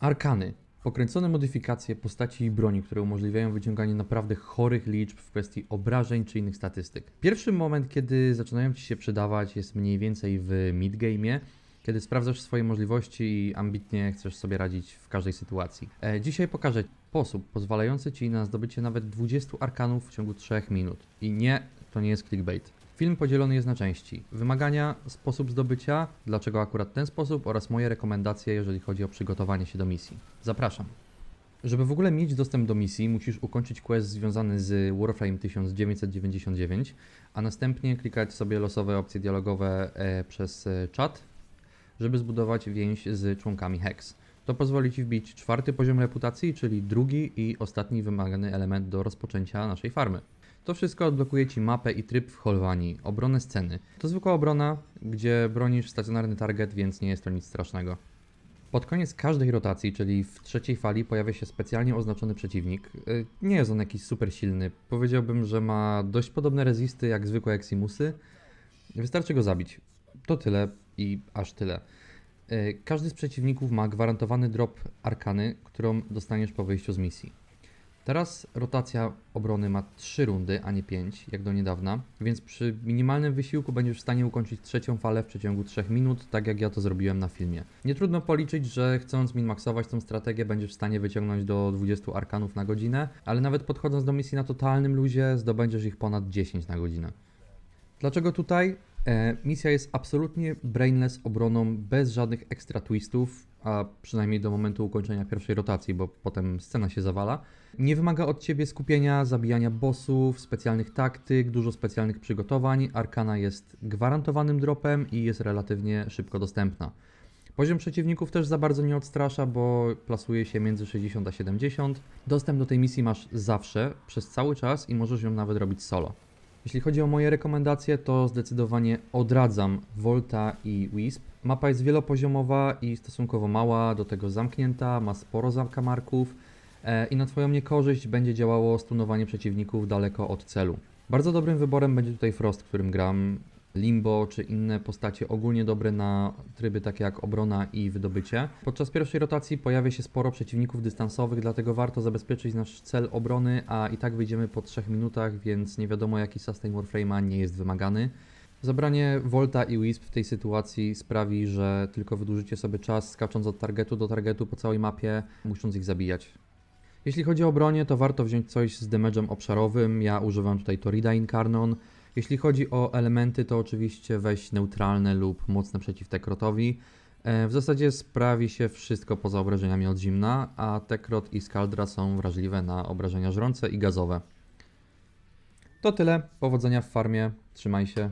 Arkany. Pokręcone modyfikacje postaci i broni, które umożliwiają wyciąganie naprawdę chorych liczb w kwestii obrażeń czy innych statystyk. Pierwszy moment, kiedy zaczynają Ci się przydawać jest mniej więcej w midgame'ie, kiedy sprawdzasz swoje możliwości i ambitnie chcesz sobie radzić w każdej sytuacji. E, dzisiaj pokażę sposób pozwalający Ci na zdobycie nawet 20 arkanów w ciągu 3 minut. I nie, to nie jest clickbait. Film podzielony jest na części. Wymagania, sposób zdobycia, dlaczego akurat ten sposób oraz moje rekomendacje, jeżeli chodzi o przygotowanie się do misji. Zapraszam. Żeby w ogóle mieć dostęp do misji, musisz ukończyć quest związany z Warframe 1999, a następnie klikać sobie losowe opcje dialogowe e, przez e, czat, żeby zbudować więź z członkami Hex. To pozwoli Ci wbić czwarty poziom reputacji, czyli drugi i ostatni wymagany element do rozpoczęcia naszej farmy. To wszystko odblokuje Ci mapę i tryb w Holwanii, obronę sceny. To zwykła obrona, gdzie bronisz stacjonarny target, więc nie jest to nic strasznego. Pod koniec każdej rotacji, czyli w trzeciej fali, pojawia się specjalnie oznaczony przeciwnik. Y, Nie jest on jakiś super silny. Powiedziałbym, że ma dość podobne rezisty jak zwykłe Eximusy. Wystarczy go zabić. To tyle i aż tyle. Y, Każdy z przeciwników ma gwarantowany drop arkany, którą dostaniesz po wyjściu z misji. Teraz rotacja obrony ma 3 rundy, a nie 5, jak do niedawna, więc przy minimalnym wysiłku będziesz w stanie ukończyć trzecią falę w przeciągu 3 minut, tak jak ja to zrobiłem na filmie. Nie trudno policzyć, że chcąc minmaksować tą strategię będziesz w stanie wyciągnąć do 20 arkanów na godzinę, ale nawet podchodząc do misji na totalnym luzie zdobędziesz ich ponad 10 na godzinę. Dlaczego tutaj? E, misja jest absolutnie brainless obroną, bez żadnych ekstra twistów, a przynajmniej do momentu ukończenia pierwszej rotacji, bo potem scena się zawala. Nie wymaga od ciebie skupienia, zabijania bossów, specjalnych taktyk, dużo specjalnych przygotowań. Arkana jest gwarantowanym dropem i jest relatywnie szybko dostępna. Poziom przeciwników też za bardzo nie odstrasza, bo plasuje się między 60 a 70. Dostęp do tej misji masz zawsze, przez cały czas i możesz ją nawet robić solo. Jeśli chodzi o moje rekomendacje, to zdecydowanie odradzam Volta i Wisp. Mapa jest wielopoziomowa i stosunkowo mała, do tego zamknięta, ma sporo zakamarków e, i na Twoją niekorzyść będzie działało stunowanie przeciwników daleko od celu. Bardzo dobrym wyborem będzie tutaj Frost, którym gram. Limbo czy inne postacie ogólnie dobre na tryby takie jak obrona i wydobycie. Podczas pierwszej rotacji pojawia się sporo przeciwników dystansowych, dlatego warto zabezpieczyć nasz cel obrony, a i tak wyjdziemy po 3 minutach, więc nie wiadomo jaki sustain Warframe'a nie jest wymagany. Zabranie Volta i Wisp w tej sytuacji sprawi, że tylko wydłużycie sobie czas skacząc od targetu do targetu po całej mapie, musząc ich zabijać. Jeśli chodzi o bronię, to warto wziąć coś z damage'em obszarowym. Ja używam tutaj Torida Incarnon. Jeśli chodzi o elementy, to oczywiście weź neutralne lub mocne przeciw Tekrotowi. E, W zasadzie sprawi się wszystko poza obrażeniami od zimna, a Tekrot i Skaldra są wrażliwe na obrażenia żrące i gazowe. To tyle. Powodzenia w farmie. Trzymaj się.